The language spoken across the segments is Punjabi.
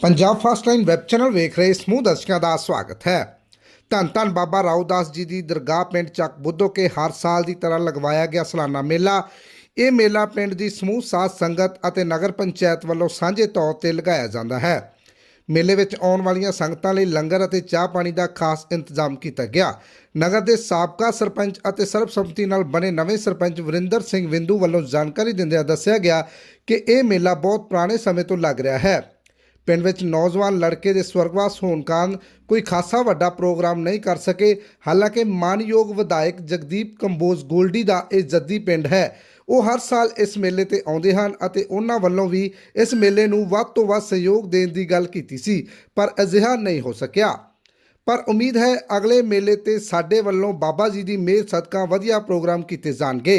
Punjab first line web channel ਵੇਖ ਰਹੇ ਸਮੂਹ ਦਰਸ਼ਕਾਂ ਦਾ ਸਵਾਗਤ ਹੈ। ਧੰਨ ਧੰਨ ਬਾਬਾ ਰਾਉਦਾਸ ਜੀ ਦੀ ਦਰਗਾਹ ਪਿੰਡ ਚੱਕ ਬੁੱਧੋ ਕੇ ਹਰ ਸਾਲ ਦੀ ਤਰ੍ਹਾਂ ਲਗਵਾਇਆ ਗਿਆ ਸਾਲਾਨਾ ਮੇਲਾ। ਇਹ ਮੇਲਾ ਪਿੰਡ ਦੀ ਸਮੂਹ ਸਾਧ ਸੰਗਤ ਅਤੇ ਨਗਰ ਪੰਚਾਇਤ ਵੱਲੋਂ ਸਾਂਝੇ ਤੌਰ ਤੇ ਲਗਾਇਆ ਜਾਂਦਾ ਹੈ। ਮੇਲੇ ਵਿੱਚ ਆਉਣ ਵਾਲੀਆਂ ਸੰਗਤਾਂ ਲਈ ਲੰਗਰ ਅਤੇ ਚਾਹ ਪਾਣੀ ਦਾ ਖਾਸ ਇੰਤਜ਼ਾਮ ਕੀਤਾ ਗਿਆ। ਨਗਰ ਦੇ ਸਾਬਕਾ ਸਰਪੰਚ ਅਤੇ ਸਰਬਸੰਮਤੀ ਨਾਲ ਬਣੇ ਨਵੇਂ ਸਰਪੰਚ ਵਰਿੰਦਰ ਸਿੰਘ ਵਿੰਦੂ ਵੱਲੋਂ ਜਾਣਕਾਰੀ ਦਿੰਦਿਆਂ ਦੱਸਿਆ ਗਿਆ ਕਿ ਇਹ ਮੇਲਾ ਬਹੁਤ ਪੁਰਾਣੇ ਸਮੇਂ ਤੋਂ ਲੱਗ ਰਿਹਾ ਹੈ। ਪਿੰਡ ਵਿੱਚ ਨੌਜਵਾਨ ਲੜਕੇ ਦੇ ਸਵਰਗਵਾਸ ਹੋਣ ਕਾਰਨ ਕੋਈ ਖਾਸਾ ਵੱਡਾ ਪ੍ਰੋਗਰਾਮ ਨਹੀਂ ਕਰ ਸਕੇ। ਹਾਲਾਂਕਿ ਮਾਨਯੋਗ ਵਿਧਾਇਕ ਜਗਦੀਪ ਕੰਬੋਜ ਗੋਲਡੀ ਦਾ ਇਹ ਜੱਦੀ ਪਿੰਡ ਹੈ। ਉਹ ਹਰ ਸਾਲ ਇਸ ਮੇਲੇ ਤੇ ਆਉਂਦੇ ਹਨ ਅਤੇ ਉਹਨਾਂ ਵੱਲੋਂ ਵੀ ਇਸ ਮੇਲੇ ਨੂੰ ਵੱਧ ਤੋਂ ਵੱਧ ਸਹਿਯੋਗ ਦੇਣ ਦੀ ਗੱਲ ਕੀਤੀ ਸੀ, ਪਰ ਅਜਿਹਾ ਨਹੀਂ ਹੋ ਸਕਿਆ। ਪਰ ਉਮੀਦ ਹੈ ਅਗਲੇ ਮੇਲੇ ਤੇ ਸਾਡੇ ਵੱਲੋਂ ਬਾਬਾ ਜੀ ਦੀ ਮਿਹਰ ਸਦਕਾ ਵਧੀਆ ਪ੍ਰੋਗਰਾਮ ਕੀਤੇ ਜਾਣਗੇ।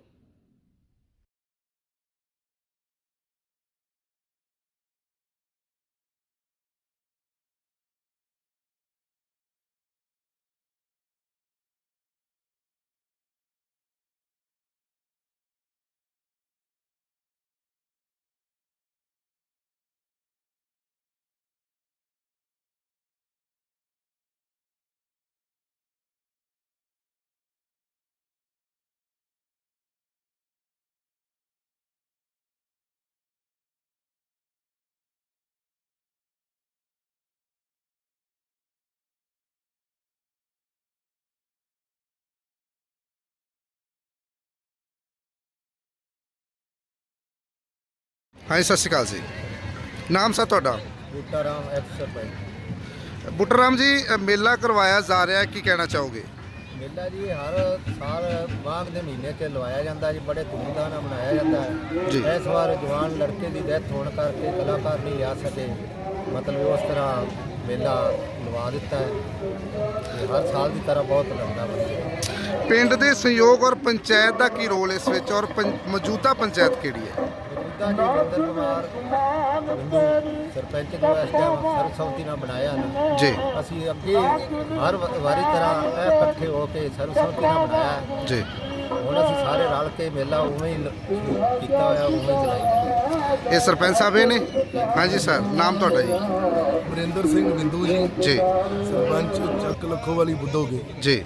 ਹਾਂਜੀ ਸਤਿ ਸ਼੍ਰੀ ਅਕਾਲ ਜੀ। ਨਾਮ ਸਾ ਤੁਹਾਡਾ? ਬੂਟਾ ਰਾਮ ਐਕਸ ਸਰਪੰਚ ਬੁੱਟਰਾਮ ਜੀ ਅ, ਮੇਲਾ ਕਰਵਾਇਆ ਜਾ ਰਿਹਾ ਹੈ ਕੀ ਕਹਿਣਾ ਚਾਹੋਗੇ? ਮੇਲਾ ਜੀ ਹਰ ਸਾਲ ਮਾਘ ਦੇ ਮਹੀਨੇ 'ਚ ਲਵਾਇਆ ਜਾਂਦਾ ਜੀ ਬੜੇ ਧੂਮਧਾਮ ਨਾਲ ਮਨਾਇਆ ਜਾਂਦਾ ਜੀ। ਹੈ ਇਸ ਵਾਰ ਜਵਾਨ ਲੜਕੇ ਦੀ ਡੈਥ ਹੋਣ ਕਰਕੇ ਕਲਾਕਾਰ ਨਹੀਂ ਆ ਸਕੇ। ਮਤਲਬ ਉਸ ਤਰ੍ਹਾਂ ਮੇਲਾ ਲਵਾ ਦਿੱਤਾ ਹੈ। ਤੇ ਹਰ ਸਾਲ ਦੀ ਤਰ੍ਹਾਂ ਬਹੁਤ ਲੱਗਦਾ ਵਾ ਪਿੰਡ ਦੇ ਸਹਿਯੋਗ ਔਰ ਪੰਚਾਇਤ ਦਾ ਕੀ ਰੋਲ ਇਸ ਵਿੱਚ ਔਰ ਪੰ- ਮੌਜੂਦਾ ਪੰਚਾਇਤ ਕਿਹੜੀ ਹੈ? ਮੌਜੂਦਾ ਜੀ ਵਿੰਦਰ ਕੁਮਾਰ ਸਰਪੰਚ ਸਰਬਸੰਮਤੀ ਨਾਲ ਬਣਾਇਆ ਨਾ। ਜੀ। ਅਸੀਂ ਅੱਗੇ ਹਰ ਵਾਰੀ ਤਰ੍ਹਾਂ ਇਹ ਇਕੱਠੇ ਹੋ ਕੇ ਸਰਬਸੰਮਤੀ ਨਾਲ ਬਣਾਇਆ। ਜੀ। ਹੁਣ ਅਸੀਂ ਸਾਰੇ ਰਲ ਕੇ ਮੇਲਾ ਉਵੇਂ ਹੀ ਕੀਤਾ ਹੋਇਆ ਉਵੇਂ ਹੀ ਚਲਾਈ ਇਹ ਸਰਪੰਚ ਸਾਹਿਬ ਇਹ ਨੇ? ਹਾਂਜੀ ਸਰ ਨਾਮ ਤੁਹਾਡਾ ਜੀ। ਵਰਿੰਦਰ ਸਿੰਘ ਬਿੰਦੂ ਜੀ। ਜੀ। ਸਰਪੰਚ ਚੱਕ ਲੱਖੋ ਵਾਲੀ ਬੁੱਧੋਗੇ ਜੀ।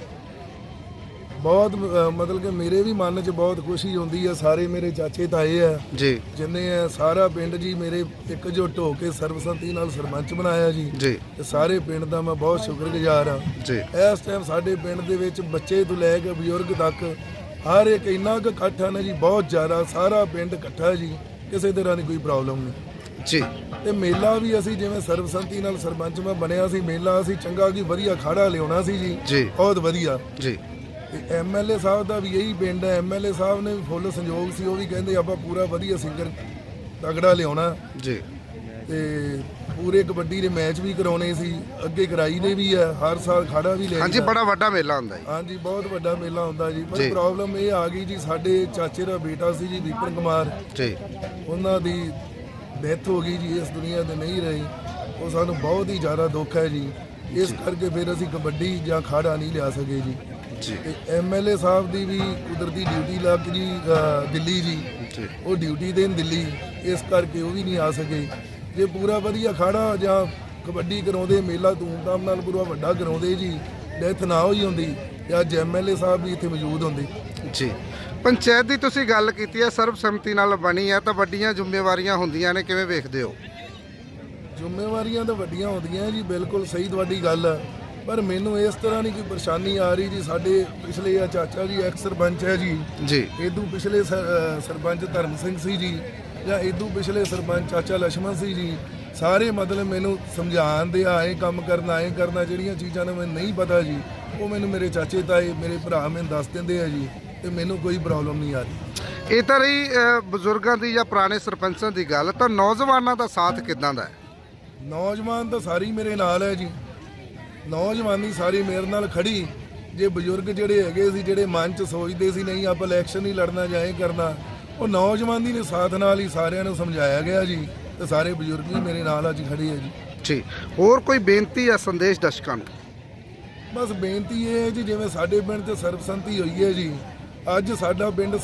ਬਹੁਤ ਅ, ਮਤਲਬ ਕਿ ਮੇਰੇ ਵੀ ਮਨ 'ਚ ਬਹੁਤ ਖੁਸ਼ੀ ਹੁੰਦੀ ਹੈ ਸਾਰੇ ਮੇਰੇ ਚਾਚੇ ਤਾਏ ਆ। ਜੀ। ਜਿੰਨੇ ਆ ਸਾਰਾ ਪਿੰਡ ਜੀ ਮੇਰੇ ਇਕਜੁੱਟ ਹੋ ਕੇ ਸਰਬਸੰਮਤੀ ਨਾਲ ਸਰਪੰਚ ਬਣਾਇਆ ਜੀ। ਜੀ। ਤੇ ਸਾਰੇ ਪਿੰਡ ਦਾ ਮੈਂ ਬਹੁਤ ਸ਼ੁਕਰਗੁਜ਼ਾਰ ਹਾਂ ਜੀ। ਇਸ ਟਾਈਮ ਸਾਡੇ ਪਿੰਡ ਦੇ ਵਿੱਚ ਬੱਚੇ ਤੋਂ ਲੈ ਕੇ ਬਜ਼ੁਰਗ ਤੱਕ ਹਰ ਇੱਕ ਇੰਨਾ ਕੁ ਇਕੱਠ ਨਾ ਜੀ ਬਹੁਤ ਜ਼ਿਆਦਾ ਸਾਰਾ ਪਿੰਡ ਇਕੱਠਾ ਜੀ ਕਿਸੇ ਤਰ੍ਹਾਂ ਦੀ ਕੋਈ ਪ੍ਰੋਬਲਮ ਨਹੀਂ। ਜੀ। ਤੇ ਮੇਲਾ ਵੀ ਅਸੀਂ ਜਿਵੇਂ ਸਰਬਸੰਮਤੀ ਨਾਲ ਸਰਪੰਚ ਮੈਂ ਬਣਿਆ ਸੀ ਮੇਲਾ ਅਸੀਂ ਚੰਗਾ ਕੀ ਵਧੀਆ ਖਾੜਾ ਲਿਆਉਣਾ ਸੀ ਜੀ। ਜੀ। ਬਹੁਤ ਵਧੀਆ। ਜੀ। ਤੇ ਐਮਐਲਏ ਸਾਹਿਬ ਦਾ ਵੀ ਇਹੀ ਪਿੰਡ ਹੈ। ਐਮਐਲਏ ਸਾਹਿਬ ਨੇ ਵੀ ਫੁੱਲ ਸੰਯੋਗ ਸੀ। ਉਹ ਵੀ ਕਹਿੰਦੇ ਆਪਾਂ ਪੂਰਾ ਵਧੀਆ ਸਿੰਗਰ ਤਗੜਾ ਲਿਆਉਣਾ। ਜੀ। ਤੇ ਪੂਰੇ ਕਬੱਡੀ ਦੇ ਮੈਚ ਵੀ ਕਰਾਉਣੇ ਸੀ। ਅੱਗੇ ਕਰਾਈ ਦੇ ਵੀ ਹੈ ਹਰ ਸਾਲ ਖਾੜਾ ਵੀ ਲੈ ਹਾਂਜੀ ਬੜਾ ਵੱਡਾ ਮੇਲਾ ਹੁੰਦਾ ਜੀ। ਹਾਂਜੀ ਬਹੁਤ ਵੱਡਾ ਮੇਲਾ ਹੁੰਦਾ ਜੀ। ਪਰ। ਪ੍ਰੋਬਲਮ ਇਹ ਆ ਗਈ ਜੀ ਸਾਡੇ ਚਾਚੇ ਦਾ ਬੇਟਾ ਸੀ ਜੀ ਵਿਪਨ ਕੁਮਾਰ। ਜੀ। ਉਹਨਾਂ ਦੀ ਡੈਥ ਹੋ ਗਈ ਜੀ ਇਸ ਦੁਨੀਆ ਤੇ ਨਹੀਂ ਰਹੀ। ਉਹ ਸਾਨੂੰ ਬਹੁਤ ਹੀ ਜ਼ਿਆਦਾ ਦੁੱਖ ਹੈ ਜੀ। ਇਸ ਕਰਕੇ ਫਿਰ ਅਸੀਂ ਕਬੱਡੀ ਜਾਂ ਖਾੜਾ ਨਹੀਂ ਲਿਆ ਸਕੇ ਜੀ। ਜੀ। ਐਮਐਲਏ ਸਾਹਿਬ ਦੀ ਵੀ ਕੁਦਰਤੀ ਡਿਊਟੀ ਲੱਗ ਜੀ ਅ, ਦਿੱਲੀ ਜੀ। ਜੀ। ਉਹ ਡਿਊਟੀ ਦੇਣ ਦਿੱਲੀ ਇਸ ਕਰਕੇ ਉਹ ਵੀ ਨਹੀਂ ਆ ਸਕੇ। ਜੇ ਪੂਰਾ ਵਧੀਆ ਖਾੜਾ ਜਾਂ ਕਬੱਡੀ ਕਰਾਉਂਦੇ ਮੇਲਾ ਧੂਮਧਾਮ ਨਾਲ ਪੂਰਾ ਵੱਡਾ ਕਰਾਉਂਦੇ ਜੀ ਡੈਥ ਨਾ ਹੋਈ ਹੁੰਦੀ ਤੇ ਅੱਜ ਐਮਐਲਏ ਸਾਹਿਬ ਵੀ ਇੱਥੇ ਮੌਜੂਦ ਹੁੰਦੇ। ਜੀ। ਪੰਚਾਇਤ ਦੀ ਤੁਸੀਂ ਗੱਲ ਕੀਤੀ ਹੈ ਸਰਬਸੰਮਤੀ ਨਾਲ ਬਣੀ ਹੈ ਤਾਂ ਵੱਡੀਆਂ ਜ਼ਿੰਮੇਵਾਰੀਆਂ ਹੁੰਦੀਆਂ ਨੇ ਕਿਵੇਂ ਵੇਖਦੇ ਹੋ? ਜ਼ਿੰਮੇਵਾਰੀਆਂ ਤਾਂ ਵੱਡੀਆਂ ਹੁੰਦੀਆਂ ਜੀ ਬਿਲਕੁਲ ਸਹੀ ਤੁਹਾਡੀ ਗੱਲ। ਹੈ ਪਰ ਮੈਨੂੰ ਇਸ ਤਰ੍ਹਾਂ ਨਹੀਂ ਕੋਈ ਪਰੇਸ਼ਾਨੀ ਆ ਰਹੀ ਜੀ। ਸਾਡੇ ਪਿਛਲੇ ਆ ਚਾਚਾ ਜੀ ਐਕਸ ਸਰਪੰਚ ਹੈ ਜੀ। ਜੀ। ਇਦੋਂ ਪਿਛਲੇ ਸਰਪੰਚ ਧਰਮ ਸਿੰਘ ਸੀ ਜੀ। ਜਾਂ ਇਦੋਂ ਪਿਛਲੇ ਸਰਪੰਚ ਚਾਚਾ ਲక్ష్ਮਣ ਸੀ ਜੀ। ਸਾਰੇ ਮਤਲਬ ਮੈਨੂੰ ਸਮਝਾਉਣ ਦੇ ਆਏ ਕੰਮ ਕਰਨ ਆਏ ਕਰਨਾ ਜਿਹੜੀਆਂ ਚੀਜ਼ਾਂ ਨੂੰ ਮੈਨੂੰ ਨਹੀਂ ਪਤਾ ਜੀ ਉਹ ਮੈਨੂੰ ਮੇਰੇ ਚਾਚੇ ਤਾਏ ਮੇਰੇ ਭਰਾ ਮੈਨੂੰ ਦੱਸ ਦਿੰਦੇ ਆ ਜੀ ਤੇ ਮੈਨੂੰ ਕੋਈ ਪ੍ਰੋਬਲਮ ਨਹੀਂ ਆ ਰਹੀ। ਇਹ ਤਾਂ ਰਹੀ ਬਜ਼ੁਰਗਾਂ ਦੀ ਜਾਂ ਪੁਰਾਣੇ ਸਰਪੰਚਾਂ ਦੀ ਗੱਲ। ਤਾਂ ਨੌਜਵਾਨਾਂ ਦਾ ਸਾਥ ਕਿੱਦਾਂ ਦਾ ਹੈ? ਨੌਜਵਾਨ ਤਾਂ ਸਾਰੀ ਮੇਰੇ ਨਾਲ ਹੈ ਜੀ। ਨੌਜਵਾਨੀ ਸਾਰੀ ਮੇਰੇ ਨਾਲ ਖੜੀ। ਜੇ ਬਜ਼ੁਰਗ ਜਿਹੜੇ ਹੈਗੇ ਸੀ ਜਿਹੜੇ ਮਨ ਚ ਸੋਚਦੇ ਸੀ ਨਹੀਂ ਆਪਾਂ ਇਲੈਕਸ਼ਨ ਹੀ ਲੜਨਾ ਜਾਂ ਇਹ ਕਰਨਾ ਉਹ ਨੌਜਵਾਨੀ ਦੇ ਸਾਥ ਨਾਲ ਹੀ ਸਾਰਿਆਂ ਨੂੰ ਸਮਝਾਇਆ ਗਿਆ ਜੀ ਤੇ ਸਾਰੇ ਬਜ਼ੁਰਗ ਵੀ ਮੇਰੇ ਨਾਲ ਅੱਜ ਖੜੇ ਆ ਜੀ। ਜੀ ਹੋਰ ਕੋਈ ਬੇਨਤੀ ਜਾਂ ਸੰਦੇਸ਼ ਦਰਸ਼ਕਾਂ ਨੂੰ? ਬਸ ਬੇਨਤੀ ਇਹ ਹੈ ਜੀ ਜਿਵੇਂ ਸਾਡੇ ਪਿੰਡ 'ਚ ਸਰਬਸੰਮਤੀ ਹੋਈ ਹੈ ਜੀ ਅੱਜ ਸਾਡਾ ਪਿੰਡ